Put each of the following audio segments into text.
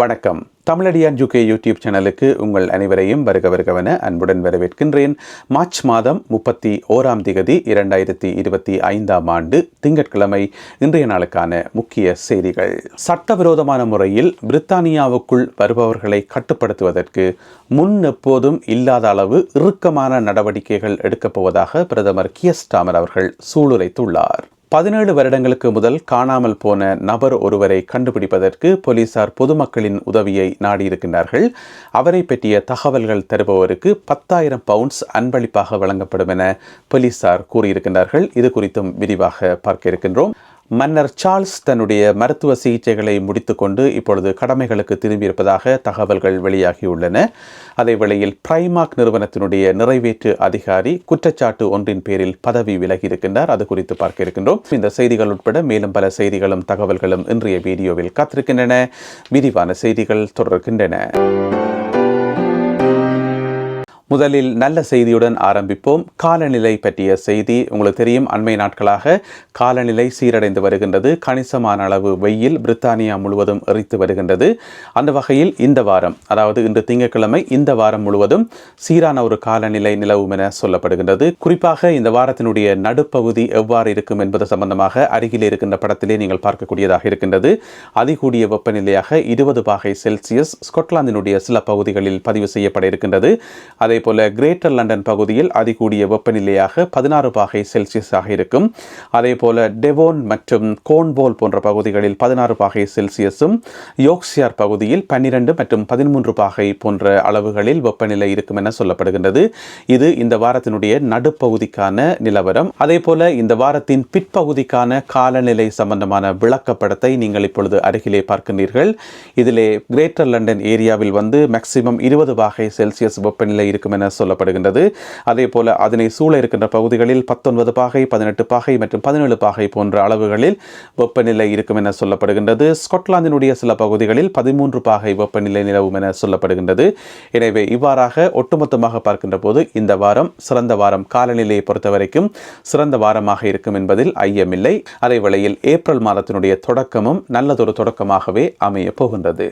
வணக்கம். தமிழடியான் ஜுகே யூடியூப் சேனலுக்கு உங்கள் அனைவரையும் வருக வருகவன அன்புடன் வரவேற்கின்றேன். மார்ச் மாதம் முப்பத்தி ஓராம் திகதி இரண்டாயிரத்தி இருபத்தி ஐந்தாம் ஆண்டு திங்கட்கிழமை இன்றைய நாளுக்கான முக்கிய செய்திகள். சட்டவிரோதமான முறையில் பிரித்தானியாவுக்குள் வருபவர்களை கட்டுப்படுத்துவதற்கு முன் எப்போதும் இல்லாத அளவு இறுக்கமான நடவடிக்கைகள் எடுக்கப் போவதாக பிரதமர் கியஸ்டாமர் அவர்கள் சூளுரைத்துள்ளார். பதினேழு வருடங்களுக்கு முதல் காணாமல் போன நபர் ஒருவரை கண்டுபிடிப்பதற்கு போலீசார் பொதுமக்களின் உதவியை நாடியிருக்கின்றார்கள். அவரை பற்றிய தகவல்கள் தருபவருக்கு பத்தாயிரம் பவுண்ட்ஸ் அன்பளிப்பாக வழங்கப்படும் என போலீசார் கூறியிருக்கின்றார்கள். இது குறித்தும் விரிவாக பார்க்க இருக்கின்றோம். மன்னர் சார்ல்ஸ் தன்னுடைய மருத்துவ சிகிச்சைகளை முடித்துக்கொண்டு இப்பொழுது கடமைகளுக்கு திரும்பியிருப்பதாக தகவல்கள் வெளியாகியுள்ளன. அதே வேளையில் பிரைமாக் நிறுவனத்தினுடைய நிறைவேற்று அதிகாரி குற்றச்சாட்டு ஒன்றின் பேரில் பதவி விலகி இருக்கின்றார் அது குறித்து பார்க்க இருக்கின்றோம். இந்த செய்திகள் உட்பட மேலும் பல செய்திகளும் தகவல்களும் இன்றைய வீடியோவில் காத்திருக்கின்றன. விரிவான செய்திகள் தொடர்கின்றன. முதலில் நல்ல செய்தியுடன் ஆரம்பிப்போம். காலநிலை பற்றிய செய்தி உங்களுக்கு தெரியும். அண்மை நாட்களாக காலநிலை சீரடைந்து வருகின்றது. கணிசமான அளவு வெயில் பிரித்தானியா முழுவதும் எரித்து வருகின்றது. அந்த வகையில் இந்த வாரம் அதாவது இன்று திங்கட்கிழமை இந்த வாரம் முழுவதும் சீரான ஒரு காலநிலை நிலவும் என சொல்லப்படுகின்றது. குறிப்பாக இந்த வாரத்தினுடைய நடுப்பகுதி எவ்வாறு இருக்கும் என்பது சம்பந்தமாக அருகில் இருக்கின்ற படத்திலே நீங்கள் பார்க்கக்கூடியதாக இருக்கின்றது. அதிகூடிய வெப்பநிலையாக இருபது பாகை செல்சியஸ் ஸ்கொட்லாந்தினுடைய சில பகுதிகளில் பதிவு செய்யப்பட இருக்கின்றது. அதை அதேபோல கிரேட்டர் லண்டன் பகுதியில் அதிகூடிய வெப்பநிலையாக பதினாறு பாகை செல்சியஸாக இருக்கும். அதேபோல டெவோன் மற்றும் கோன்போல் போன்ற பகுதிகளில் பதினாறு பாகை செல்சியஸும் யோக்சியார் பகுதியில் பன்னிரண்டு மற்றும் பதிமூன்று பாகை போன்ற அளவுகளில் வெப்பநிலை இருக்கும் என சொல்லப்படுகின்றது. இது இந்த வாரத்தினுடைய நடுப்பகுதிக்கான நிலவரம். அதே போல இந்த வாரத்தின் பிற்பகுதிக்கான காலநிலை சம்பந்தமான விளக்கப்படத்தை நீங்கள் இப்பொழுது அருகிலே பார்க்கின்றீர்கள். இதிலே கிரேட்டர் லண்டன் ஏரியாவில் வந்து மேக்சிமம் இருபது பாகை செல்சியஸ் வெப்பநிலை இருக்கும். என சொல்லப்படுகின்றது. அதே போல அதனை சூழ இருக்கின்ற பகுதிகளில் பத்தொன்பது பாகை பதினெட்டு பாகை மற்றும் பதினேழு பாகை போன்ற அளவுகளில் வெப்பநிலை இருக்கும் என சொல்லப்படுகின்றது. ஸ்காட்லாந்தினுடைய சில பகுதிகளில் பதிமூன்று பாகை வெப்பநிலை நிலவும் என சொல்லப்படுகின்றது. எனவே இவ்வாறாக ஒட்டுமொத்தமாக பார்க்கின்ற போது இந்த வாரம் சிறந்த வாரம் காலநிலையை பொறுத்தவரைக்கும் சிறந்த வாரமாக இருக்கும் என்பதில் ஐயமில்லை. அதே வேளையில் ஏப்ரல் மாதத்தினுடைய தொடக்கமும் நல்லதொரு தொடக்கமாகவே அமைய போகின்றது.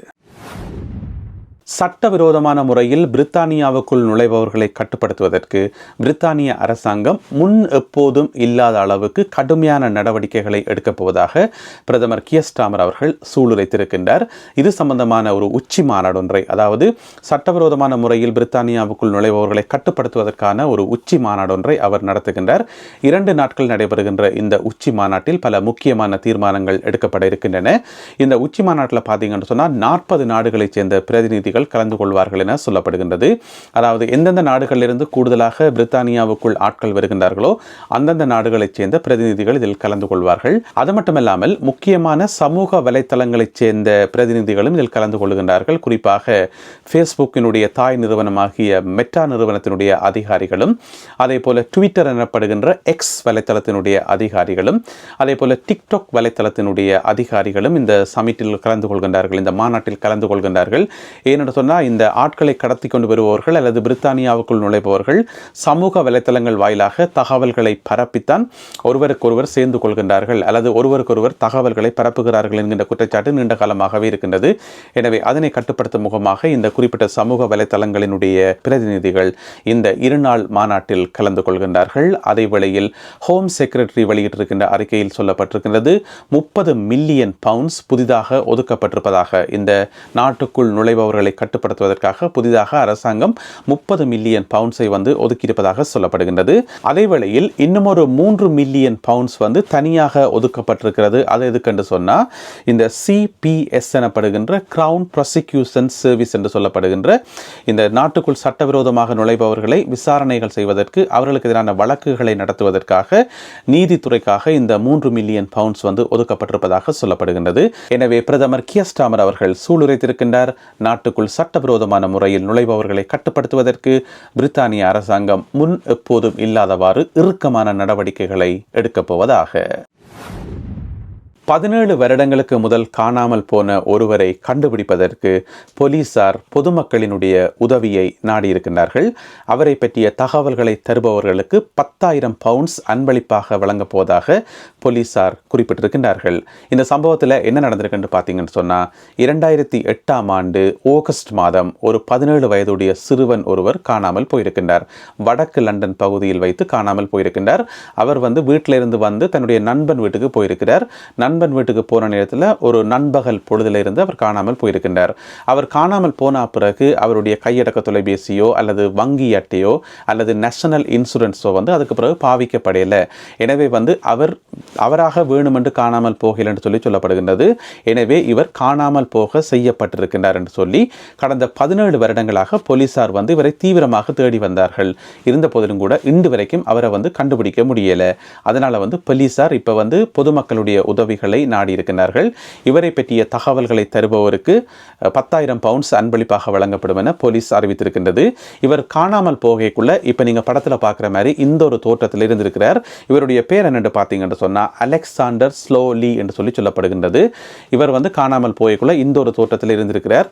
சட்டவிரோதமான முறையில் பிரித்தானியாவுக்குள் நுழைபவர்களை கட்டுப்படுத்துவதற்கு பிரித்தானிய அரசாங்கம் முன் எப்போதும் இல்லாத அளவுக்கு கடுமையான நடவடிக்கைகளை எடுக்கப் போவதாக பிரதமர் கியஸ்டாமர் அவர்கள் சூளுரைத்திருக்கின்றார். இது சம்பந்தமான ஒரு உச்சி மாநாடு ஒன்றை அதாவது சட்டவிரோதமான முறையில் பிரித்தானியாவுக்குள் நுழைபவர்களை கட்டுப்படுத்துவதற்கான ஒரு உச்சி மாநாடு ஒன்றை அவர் நடத்துகின்றார். இரண்டு நாட்கள் நடைபெறுகின்ற இந்த உச்சி மாநாட்டில் பல முக்கியமான தீர்மானங்கள் எடுக்கப்பட இருக்கின்றன. இந்த உச்சி மாநாட்டில் பார்த்தீங்கன்னு சொன்னால் நாற்பது நாடுகளைச் சேர்ந்த பிரதிநிதி பிரதிநிதிகள் கலந்து கொள்வார்கள் என சொல்லப்படுகின்றது. அதாவது எந்தெந்த நாடுகளிலிருந்து கூடுதலாக பிரித்தானியாவுக்குள் ஆட்கள் வருகின்றார்களோ அந்தந்த நாடுகளைச் சேர்ந்த பிரதிநிதிகள் இதில் கலந்து கொள்வார்கள். அது மட்டுமல்லாமல் முக்கியமான சமூக வலைத்தளங்களைச் சேர்ந்த பிரதிநிதிகளும் இதில் கலந்து கொள்கின்றார்கள். குறிப்பாக ஃபேஸ்புக்கினுடைய தாய் நிறுவனமாகிய மெட்டா நிறுவனத்தினுடைய அதிகாரிகளும் அதே போல ட்விட்டர் எனப்படுகின்ற எக்ஸ் வலைத்தளத்தினுடைய அதிகாரிகளும் அதே போல டிக்டாக் வலைத்தளத்தினுடைய அதிகாரிகளும் இந்த சமிட்டில் கலந்து கொள்கின்றார்கள். இந்த மாநாட்டில் கலந்து கொள்கின்றார்கள். ஏனென்று சொன்னால் இந்த ஆட்களை கடத்தி கொண்டு வருபவர்கள் அல்லது பிரித்தானியாவுக்குள் நுழைபவர்கள் சமூக வலைத்தளங்கள் வாயிலாக தகவல்களை பரப்பித்தான் ஒருவருக்கொருவர் சேர்ந்து கொள்கின்றார்கள் அல்லது ஒருவருக்கொருவர் தகவல்களை பரப்புகிறார்கள் என்கின்ற குற்றச்சாட்டு நீண்ட காலமாகவே இருக்கின்றது. எனவே அதனை கட்டுப்படுத்தும் முகமாக இந்த குறிப்பிட்ட சமூக வலைத்தளங்களினுடைய பிரதிநிதிகள் இந்த இருநாள் மாநாட்டில் கலந்து கொள்கின்றார்கள். அதே வேளையில் ஹோம் செக்ரட்டரி வெளியிட்டிருக்கின்ற அறிக்கையில் சொல்லப்பட்டிருக்கின்றது முப்பது மில்லியன் பவுண்ட்ஸ் புதிதாக ஒதுக்கப்பட்டிருப்பதாக இந்த நாட்டுக்குள் நுழைபவர்களை கட்டுப்படுத்துவதற்காக புதிதாக அரசாங்கம் முப்பது மில்லியன் பவுண்ட்ஸை வந்து ஒதுக்கியிருப்பதாக சொல்லப்படுகின்றது. அதேவேளையில் இன்னும் ஒரு மூன்று மில்லியன் பவுண்ட்ஸ் வந்து தனியாக ஒதுக்கப்பட்டிருக்கிறது. அது எதுக்கென்று சொன்னால் இந்த சிபிஎஸ் எனப்படுகின்ற கிரவுன் ப்ராசிக்யூஷன் சர்வீஸ் என்று சொல்லப்படுகின்ற இந்த நாட்டுக்குள் சட்டவிரோதமாக நுழைபவர்களை விசாரணைகள் செய்வதற்கு அவர்களுக்கு எதிரான வழக்குகளை நடத்துவதற்காக நீதித்துறைக்காக இந்த மூன்று மில்லியன் பவுண்ட்ஸ் வந்து ஒதுக்கப்பட்டிருப்பதாக சொல்லப்படுகின்றது. எனவே பிரதமர் கியஸ்டாமர் அவர்கள் சூளுரைத்திருக்கின்றார். நாட்டுக்குள் சட்டவிரோதமான முறையில் நுழைபவர்களை கட்டுப்படுத்துவதற்கு பிரித்தானிய அரசாங்கம் முன் எப்போதும் இல்லாதவாறு இறுக்கமான நடவடிக்கைகளை எடுக்கப் போவதாக பதினேழு வருடங்களுக்கு முதல் காணாமல் போன ஒருவரை கண்டுபிடிப்பதற்கு போலீசார் பொதுமக்களினுடைய உதவியை நாடியிருக்கிறார்கள் அவரை பற்றிய தகவல்களை தருபவர்களுக்கு பத்தாயிரம் பவுண்ட்ஸ் அன்பளிப்பாக வழங்கப் போவதாக போலீசார் குறிப்பிட்டிருக்கின்றார்கள். இந்த சம்பவத்தில் என்ன நடந்திருக்குன்னு பார்த்தீங்கன்னு சொன்னால் இரண்டாயிரத்தி எட்டாம் ஆண்டு ஆகஸ்ட் மாதம் ஒரு பதினேழு வயதுடைய சிறுவன் ஒருவர் காணாமல் போயிருக்கின்றார். வடக்கு லண்டன் பகுதியில் வைத்து காணாமல் போயிருக்கின்றார். அவர் வந்து வீட்டிலிருந்து வந்து தன்னுடைய நண்பன் வீட்டுக்கு போயிருக்கிறார். நண்பன் நண்பன் வீட்டுக்கு போன நேரத்தில் ஒரு நண்பகல் பொழுதில் இருந்து அவர் காணாமல் போயிருக்கின்றார். அவர் காணாமல் போன பிறகு அவருடைய கையடக்க தொலைபேசியோ அல்லது வங்கி அட்டையோ அல்லது நேஷனல் இன்சூரன்ஸோ வந்து அதுக்கு பிறகு பாவிக்கப்படையில எனவே வந்து அவர் அவராக வேணுமென்று காணாமல் போகல என்று சொல்லி சொல்லப்படுகின்றது. எனவே இவர் காணாமல் போக செய்யப்பட்டிருக்கின்றார் என்று சொல்லி கடந்த பதினேழு வருடங்களாக போலீசார் வந்து இவரை தீவிரமாக தேடி வந்தார்கள். இருந்த போதிலும் கூட இன்று வரைக்கும் அவரை வந்து கண்டுபிடிக்க முடியலை. அதனால் வந்து போலீசார் இப்போ வந்து பொதுமக்களுடைய உதவிகள் நாடியிருக்கிறார்கள். இவரை பற்றிய தகவல்களை தருபவருக்கு பத்தாயிரம் பவுண்ட்ஸ் அன்பளிப்பாக வழங்கப்படும் என போலீஸ் அறிவித்திருக்கின்றது. இவர் காணாமல் போகைக்குள்ள இப்போ நீங்கள் படத்தில் பார்க்குற மாதிரி இந்த ஒரு தோற்றத்தில் இருந்திருக்கிறார். இவருடைய பேர் என்னென்று பார்த்தீங்கன்னு சொன்னால் அலெக்சாண்டர் ஸ்லோலி என்று சொல்லி சொல்லப்படுகின்றது. இவர் வந்து காணாமல் போகக்குள்ள இந்த ஒரு தோற்றத்தில் இருந்திருக்கிறார்.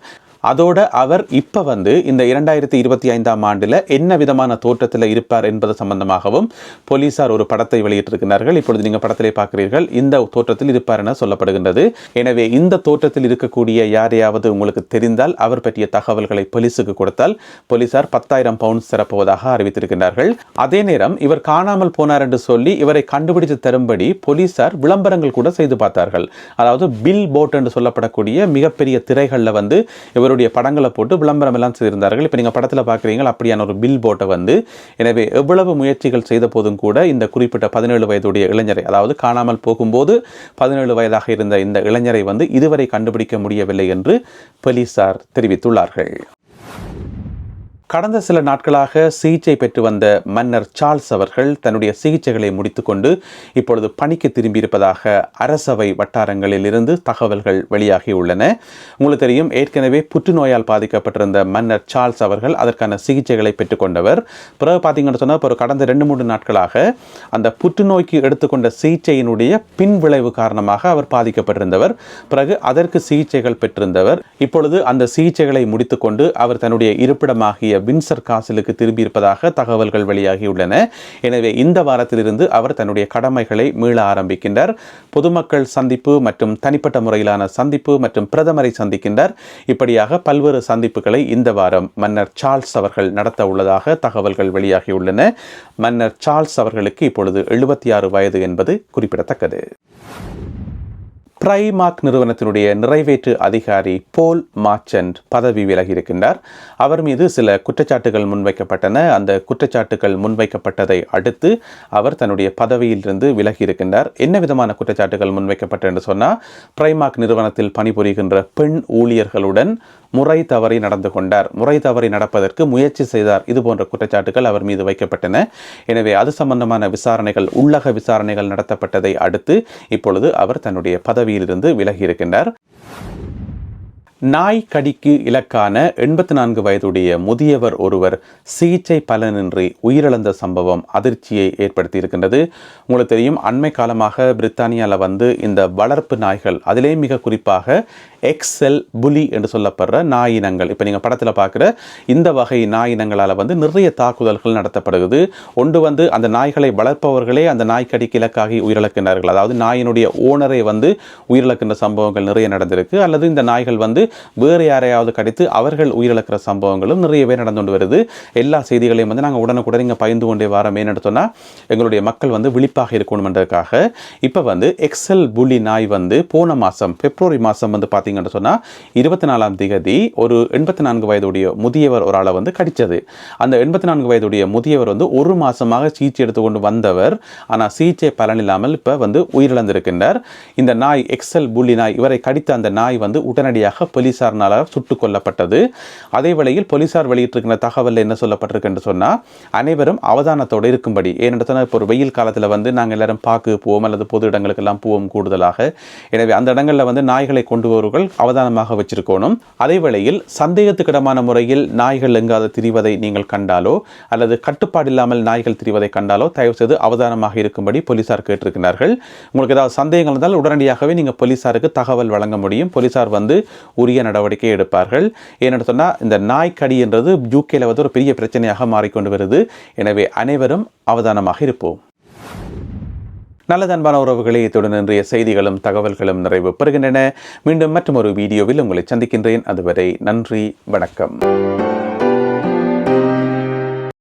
அதோட அவர் இப்போ வந்து இந்த இரண்டாயிரத்தி இருபத்தி ஐந்தாம் ஆண்டில் என்ன விதமான தோற்றத்தில் இருப்பார் என்பது சம்பந்தமாகவும் போலீசார் ஒரு படத்தை வெளியிட்டிருக்கிறார்கள். இப்பொழுது நீங்கள் படத்திலே பார்க்கிறீர்கள் இந்த தோற்றத்தில் இருப்பார் என சொல்லப்படுகின்றது. எனவே இந்த தோற்றத்தில் இருக்கக்கூடிய யாரையாவது உங்களுக்கு தெரிந்தால் அவர் பற்றிய தகவல்களை போலீஸுக்கு கொடுத்தால் போலீசார் பத்தாயிரம் பவுண்ட்ஸ் சிறப்புவதாக அறிவித்திருக்கிறார்கள் அதே நேரம் இவர் காணாமல் போனார் என்று சொல்லி இவரை கண்டுபிடித்து தரும்படி போலீசார் விளம்பரங்கள் கூட செய்து பார்த்தார்கள். அதாவது பில் போட் என்று சொல்லப்படக்கூடிய மிகப்பெரிய திரைகளில் வந்து இவர் இவருடைய படங்களை போட்டு விளம்பரம் எல்லாம் செய்திருந்தார்கள். இப்போ நீங்கள் படத்தில் பார்க்குறீங்க அப்படியான ஒரு பில் போட்டை வந்து. எனவே எவ்வளவு முயற்சிகள் செய்த போதும் கூட இந்த குறிப்பிட்ட பதினேழு வயதுடைய இளைஞரை அதாவது காணாமல் போகும்போது பதினேழு வயதாக இருந்த இந்த இளைஞரை வந்து இதுவரை கண்டுபிடிக்க முடியவில்லை என்று போலீசார் தெரிவித்துள்ளார்கள். கடந்த சில நாட்களாக சிகிச்சை பெற்று வந்த மன்னர் சார்ல்ஸ் அவர்கள் தன்னுடைய சிகிச்சைகளை முடித்துக்கொண்டு இப்பொழுது பணிக்கு திரும்பியிருப்பதாக அரசவை வட்டாரங்களில் இருந்து தகவல்கள் வெளியாகியுள்ளன. உங்களுக்கு தெரியும் ஏற்கனவே புற்றுநோயால் பாதிக்கப்பட்டிருந்த மன்னர் சார்ல்ஸ் அவர்கள் அதற்கான சிகிச்சைகளை பெற்றுக்கொண்டவர். பிறகு பார்த்தீங்கன்னு சொன்னால் இப்போ கடந்த ரெண்டு மூன்று நாட்களாக அந்த புற்றுநோய்க்கு எடுத்துக்கொண்ட சிகிச்சையினுடைய பின்விளைவு காரணமாக அவர் பாதிக்கப்பட்டிருந்தவர். பிறகு அதற்கு சிகிச்சைகள் பெற்றிருந்தவர். இப்பொழுது அந்த சிகிச்சைகளை முடித்துக்கொண்டு அவர் தன்னுடைய இருப்பிடமாகிய வின்சர் காசிலுக்கு திரும்பியிருப்பதாக தகவல்கள் வெளியாகியுள்ளன. எனவே இந்த வாரத்திலிருந்து அவர் தன்னுடைய கடமைகளை மீள ஆரம்பிக்கின்றார். பொதுமக்கள் சந்திப்பு மற்றும் தனிப்பட்ட முறையிலான சந்திப்பு மற்றும் பிரதமரை சந்திக்கின்றார். இப்படியாக பல்வேறு சந்திப்புகளை இந்த வாரம் மன்னர் சார்ல்ஸ் அவர்கள் நடத்த உள்ளதாக தகவல்கள் வெளியாகியுள்ளன. மன்னர் சார்ல்ஸ் அவர்களுக்கு இப்பொழுது எழுபத்தி ஆறு வயது என்பது குறிப்பிடத்தக்கது. பிரைமார்க் நிறுவனத்தினுடைய நிறைவேற்று அதிகாரி போல் மார்ச்சன்ட் பதவி விலகி இருக்கின்றார் அவர் மீது சில குற்றச்சாட்டுகள் முன்வைக்கப்பட்டன. அந்த குற்றச்சாட்டுகள் முன்வைக்கப்பட்டதை அடுத்து அவர் தன்னுடைய பதவியிலிருந்து விலகி இருக்கின்றார் என்ன விதமான குற்றச்சாட்டுகள் முன்வைக்கப்பட்ட என்று சொன்னால் பிரைமார்க் நிறுவனத்தில் பணிபுரிகின்ற பெண் ஊழியர்களுடன் முறை தவறி நடந்து கொண்டார். முறை தவறி நடப்பதற்கு முயற்சி செய்தார். இது போன்ற குற்றச்சாட்டுகள் அவர் மீது வைக்கப்பட்டன. எனவே அது சம்பந்தமான விசாரணைகள் உள்ளக விசாரணைகள் நடத்தப்பட்டதை அடுத்து இப்பொழுது அவர் தன்னுடைய பதவியிலிருந்து விலகி இருக்கின்றார். நாய் கடிக்கு இலக்கான எண்பத்தி நான்கு வயதுடைய முதியவர் ஒருவர் சிகிச்சை பலனின்றி உயிரிழந்த சம்பவம் அதிர்ச்சியை ஏற்படுத்தி இருக்கின்றது உங்களுக்கு தெரியும் அண்மை காலமாக பிரித்தானியாவில் வந்து இந்த வளர்ப்பு நாய்கள் அதிலே மிக குறிப்பாக எக்ஸெல் புலி என்று சொல்லப்படுற நாய் இனங்கள். இப்போ நீங்கள் படத்தில் பார்க்குற இந்த வகை நாய் இனங்களால் வந்து நிறைய தாக்குதல்கள் நடத்தப்படுகிறது. ஒன்று வந்து அந்த நாய்களை வளர்ப்பவர்களே அந்த நாய் கடிக்கு இலக்காகி உயிரிழக்கின்றார்கள். அதாவது நாயினுடைய ஓனரை வந்து உயிரிழக்கின்ற சம்பவங்கள் நிறைய நடந்திருக்கு. அல்லது இந்த நாய்கள் வந்து வேறு யாரையாவது கடித்து அவர்கள் உயிரிழக்கிற சம்பவங்களும் நிறையவே நடந்து கொண்டு வருது. எல்லா செய்திகளையும் வந்து நாங்கள் உடனுக்குடன் இங்கே பயந்து கொண்டே வரோம். ஏன்னு சொன்னால் எங்களுடைய மக்கள் வந்து விழிப்பாக இருக்கணுமென்றதுக்காக இப்போ வந்து எக்ஸல் புலி நாய் வந்து போன மாதம் பிப்ரவரி மாதம் வந்து பார்த்தீங்கன்னு சொன்னால் இருபத்தி நாலாம் திகதி ஒரு எண்பத்தி நான்கு வயதுடைய முதியவர் ஒரு ஆளை வந்து கடித்தது. அந்த எண்பத்தி நான்கு வயதுடைய முதியவர் வந்து ஒரு மாதமாக சிகிச்சை எடுத்துக்கொண்டு வந்தவர். ஆனால் சிகிச்சை பலனில்லாமல் இப்போ வந்து உயிரிழந்திருக்கின்றார். இந்த நாய் எக்ஸல் புள்ளி நாய் இவரை கடித்த அந்த நாய் வந்து உடனடியாக போலீசார்னால சுட்டுக் கொல்லப்பட்டது. அதே வேளையில் போலீசார் வெளியிட்டிருக்கிற தகவலில் என்ன சொல்லப்பட்டிருக்கு என்று சொன்னால் அனைவரும் அவதானத்தோடு இருக்கும்படி ஏனென்று சொன்னால் இப்போ ஒரு வெயில் காலத்தில் வந்து நாங்கள் எல்லாரும் பார்க்க போவோம் அல்லது பொது இடங்களுக்கெல்லாம் போவோம் கூடுதலாக. எனவே அந்த இடங்களில் வந்து நாய்களை கொண்டு வருவர்கள் அவதானமாக வச்சிருக்கணும். அதே வேளையில் சந்தேகத்துக்கிடமான முறையில் நாய்கள் எங்காவது திரிவதை நீங்கள் கண்டாலோ அல்லது கட்டுப்பாடு இல்லாமல் நாய்கள் திரிவதை கண்டாலோ தயவு செய்து அவதானமாக இருக்கும்படி போலீசார் கேட்டிருக்கிறார்கள். உங்களுக்கு ஏதாவது சந்தேகங்கள் இருந்தால் உடனடியாகவே நீங்கள் போலீசாருக்கு தகவல் வழங்க முடியும். போலீசார் வந்து உரிய நடவடிக்கை எடுப்பார்கள். ஏன்னு சொன்னால் இந்த நாய்க்கடின்றது யூகேல வந்து ஒரு பெரிய பிரச்சனையாக மாறிக்கொண்டு வருது. எனவே அனைவரும் அவதானமாக இருப்போம். நல்ல அன்பான உறவுகளே இத்துடன் இன்றைய செய்திகளும் தகவல்களும் நிறைவு பெறுகின்றன. மீண்டும் மற்றும் ஒரு வீடியோவில் உங்களை சந்திக்கின்றேன். அதுவரை நன்றி வணக்கம்.